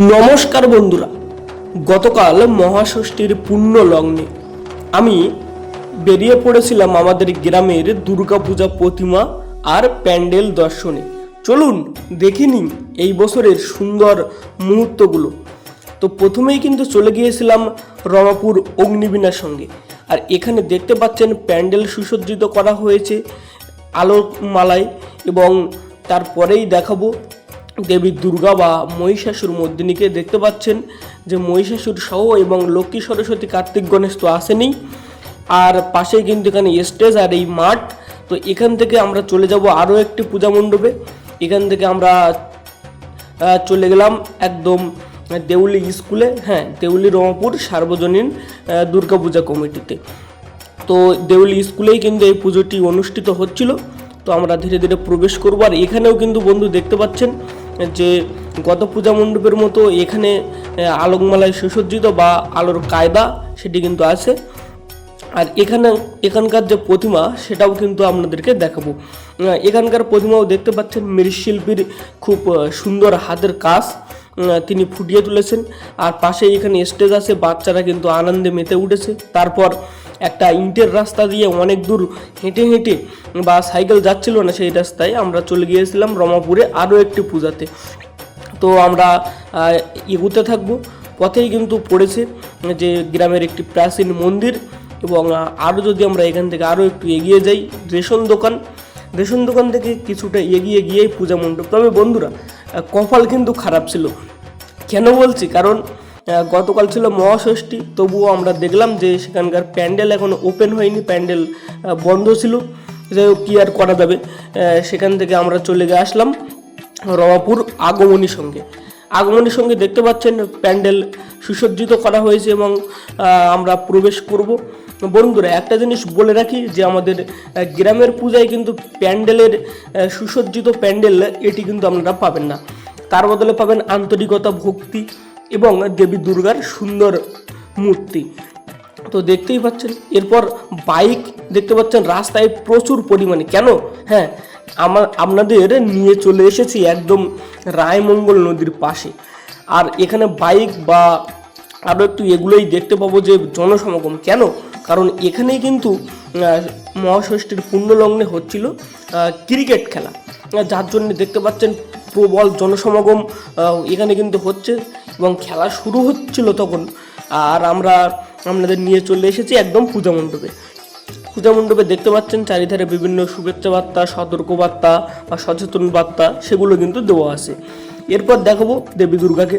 নমস্কার বন্ধুরা, গতকাল মহাষষ্ঠীর পুণ্য লগ্নে আমি বেরিয়ে পড়েছিলাম আমাদের গ্রামের দুর্গাপূজা প্রতিমা আর প্যান্ডেল দর্শনে। চলুন দেখে নিন এই বছরের সুন্দর মুহূর্তগুলো। তো প্রথমেই কিন্তু চলে গিয়েছিলাম রমাপুর অগ্নিবীণার সঙ্গে। আর এখানে দেখতে পাচ্ছেন প্যান্ডেল সুসজ্জিত করা হয়েছে আলোর মালায় এবং তারপরেই দেখাবো দেবী দুর্গা বা মহিষাসুর মর্দিনীকে দেখতে পাচ্ছেন যে মহিষাসুর সহ এবং লক্ষ্মী সরস্বতী কার্তিক গণেশ তো আসেনি। আর পাশেই কিন্তু এখানে স্টেজ আর এই মাঠ। তো এখান থেকে আমরা চলে যাব আরও একটি পূজা মণ্ডপে। এখান থেকে আমরা চলে গেলাম একদম দেউলি স্কুলে। হ্যাঁ দেউলি রমাপুর সার্বজনীন দুর্গাপূজা কমিটিতে। তো দেউলি স্কুলেই কিন্তু এই পুজোটি অনুষ্ঠিত হচ্ছিল। তো আমরা ধীরে ধীরে প্রবেশ করব। আর এখানেও কিন্তু বন্ধু দেখতে পাচ্ছেন যে গত পূজা মণ্ডপের মতো এখানে আলোকমালায় সুসজ্জিত বা আলোর কায়দা, সেটি কিন্তু আছে। আর এখানে, এখানকার যে প্রতিমা, সেটাও কিন্তু আপনাদেরকে দেখাবো। এখানকার প্রতিমাও দেখতে পাচ্ছেন, মৃৎশিল্পীর খুব সুন্দর হাতের কাজ তিনি ফুটিয়ে তুলেছেন। আর পাশে এখানে স্টেজ আছে, বাচ্চারা কিন্তু আনন্দে মেতে উঠেছে। তারপর একটা ইন্টের রাস্তা দিয়ে অনেক দূর হেঁটে হেঁটে বা সাইকেল যাচ্ছিল না সেই রাস্তায়, আমরা চলে গিয়েছিলাম রমাপুরে আরও একটি পূজাতে। তো আমরা এগুতে থাকব। পথেই কিন্তু পড়েছে যে গ্রামের একটি প্রাচীন মন্দির এবং আরও যদি আমরা এখান থেকে আরও একটু এগিয়ে যাই, রেশন দোকান। রেশন দোকান থেকে কিছুটা এগিয়ে গিয়েই পূজা মণ্ডপ। তবে বন্ধুরা, কপাল কিন্তু খারাপ ছিল। কেন বলছি? কারণ গতকাল ছিল মহাষষ্ঠী, তবুও আমরা দেখলাম যে সেখানকার প্যান্ডেল এখনও ওপেন হয়নি, প্যান্ডেল বন্ধ ছিল। যাই হোক, কী আর করা যাবে? সেখান থেকে আমরা চলে গিয়ে আসলাম রমাপুর আগমনীর সঙ্গে। আগমনীর সঙ্গে দেখতে পাচ্ছেন প্যান্ডেল সুসজ্জিত করা হয়েছে এবং আমরা প্রবেশ করব। বন্ধুরা, একটা জিনিস বলে রাখি যে আমাদের গ্রামের পূজায় কিন্তু প্যান্ডেলের সুসজ্জিত প্যান্ডেল, এটি কিন্তু আপনারা পাবেন না। তার বদলে পাবেন আন্তরিকতা, ভক্তি এবং দেবী দুর্গার সুন্দর মূর্তি। তো দেখতেই পাচ্ছেন, এরপর বাইক দেখতে পাচ্ছেন, রাস্তায় প্রচুর পরিমাণে। কেন? হ্যাঁ আমার আপনাদের নিয়ে চলে এসেছি একদম রায়মঙ্গল নদীর পাশে। আর এখানে বাইক বা আরও একটু এগুলোই দেখতে পাবো যে জনসমাগম। কেন? কারণ এখানেই কিন্তু মহাষষ্ঠীর পুণ্যলগ্নে হচ্ছিল ক্রিকেট খেলা। যার জন্য দেখতে পাচ্ছেন প্রবল জনসমাগম এখানে কিন্তু হচ্ছে এবং খেলা শুরু হচ্ছিল তখন। আর আমরা আপনাদের নিয়ে চলে এসেছি একদম পূজা মণ্ডপে। পূজা মণ্ডপে দেখতে পাচ্ছেন চারিধারে বিভিন্ন শুভেচ্ছা বার্তা, সতর্ক বার্তা বা সচেতন বার্তা, সেগুলো কিন্তু দেওয়া আছে। এরপর দেখাবো দেবী দুর্গাকে।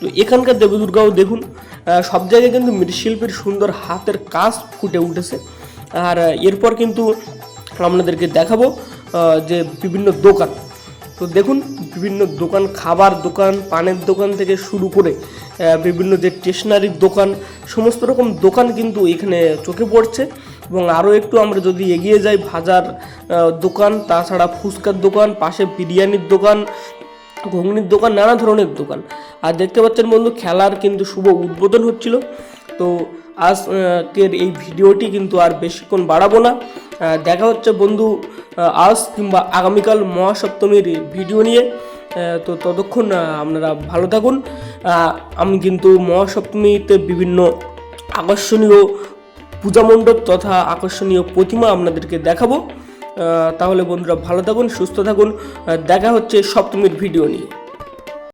তো এখানকার দেবী দুর্গাও দেখুন সব জায়গায় কিন্তু মৃৎশিল্পীর সুন্দর হাতের কাজ ফুটে উঠেছে। আর এরপর কিন্তু আপনাদেরকে দেখাবো যে বিভিন্ন দোকান। তো দেখুন, বিভিন্ন দোকান, খাবার দোকান, পানের দোকান থেকে শুরু করে বিভিন্ন যে স্টেশনারির দোকান, সমস্ত রকম দোকান কিন্তু এখানে চোখে পড়ছে। এবং আরও একটু আমরা যদি এগিয়ে যাই, ভাজার দোকান, তাছাড়া ফুচকার দোকান, পাশে বিরিয়ানির দোকান, ঘুগনির দোকান, নানা ধরনের দোকান। আর দেখতে পাচ্ছেন বন্ধু, খেলার কিন্তু শুভ উদ্বোধন হচ্ছিল। তো আজকের এই ভিডিওটি কিন্তু আর বেশিক্ষণ বাড়াবো না। দেখা হচ্ছে বন্ধু আজ কিংবা আগামীকাল মহাসপ্তমীর ভিডিও নিয়ে তো ততক্ষণ আপনারা ভালো থাকুন। আমি কিন্তু মহাসপ্তমীতে বিভিন্ন আকর্ষণীয় পূজা মণ্ডপ তথা আকর্ষণীয় প্রতিমা আপনাদেরকে দেখাবো। তাহলে বন্ধুরা ভালো থাকুন, সুস্থ থাকুন। দেখা হচ্ছে সপ্তমীর ভিডিও নিয়ে।